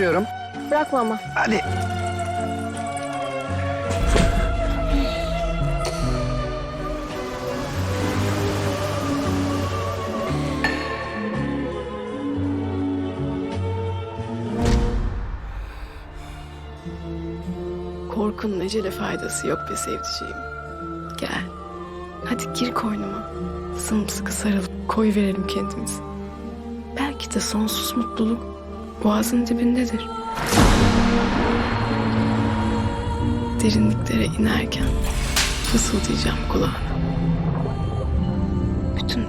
tutuyorum. Bırakma ama. Hadi. Korkunun ecele faydası yok be sevdiceğim. Gel. Hadi gir koynuma. Sımsıkı sarılıp koy verelim kendimizi. Belki de sonsuz mutluluk boğazın dibindedir. Derinliklere inerken fısıldayacağım kulağına. Bütün